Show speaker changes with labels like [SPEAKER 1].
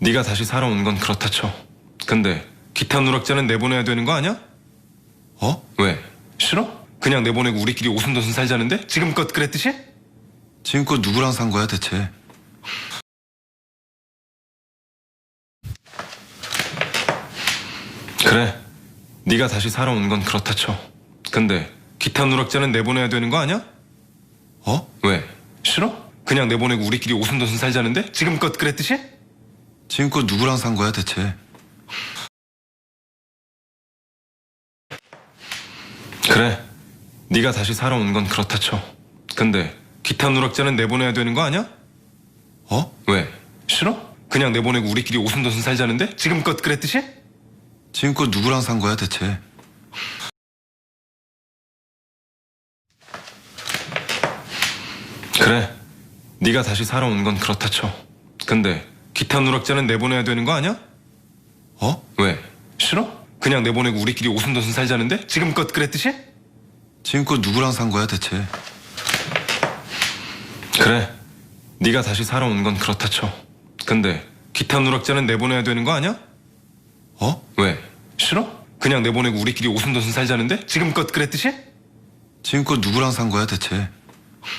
[SPEAKER 1] 네가 다시 살아온 건 그렇다 쳐. 근데 기타 누락자는 내보내야 되는 거 아니야?
[SPEAKER 2] 어?
[SPEAKER 1] 왜? 싫어? 그냥 내보내고 우리끼리 오순도순 살자는데? 지금껏 그랬듯이?
[SPEAKER 2] 지금껏 누구랑 산 거야 대체?
[SPEAKER 1] 그래. 네가 다시 살아온 건 그렇다 쳐. 근데 기타 누락자는 내보내야 되는 거 아니야?
[SPEAKER 2] 어?
[SPEAKER 1] 왜? 그냥 내보내고 우리끼리 오순도순 살자는데? 지금껏 그랬듯이?
[SPEAKER 2] 지금껏 누구랑 산 거야 대체?
[SPEAKER 1] 그래. 네가 다시 살아온 건 그렇다 쳐. 근데 기타 누락자는 내보내야 되는 거 아니야?
[SPEAKER 2] 어?
[SPEAKER 1] 왜? 싫어? 그냥 내보내고 우리끼리 오순도순 살자는데? 지금껏 그랬듯이?
[SPEAKER 2] 지금껏 누구랑 산 거야 대체?
[SPEAKER 1] 그래. 네가 다시 살아온 건 그렇다 쳐. 근데 기타 누락자는 내보내야 되는 거 아니야?
[SPEAKER 2] 어?
[SPEAKER 1] 왜? 싫어? 그냥 내보내고 우리끼리 오순도순 살자는데? 지금껏 그랬듯이?
[SPEAKER 2] 지금껏 누구랑 산 거야 대체?
[SPEAKER 1] 그래. 네가 다시 살아온 건 그렇다 쳐. 근데 기타 누락자는 내보내야 되는 거 아니야?
[SPEAKER 2] 어?
[SPEAKER 1] 왜? 싫어? 그냥 내보내고 우리끼리 오순도순 살자는데? 지금껏 그랬듯이?
[SPEAKER 2] 지금껏 누구랑 산 거야 대체?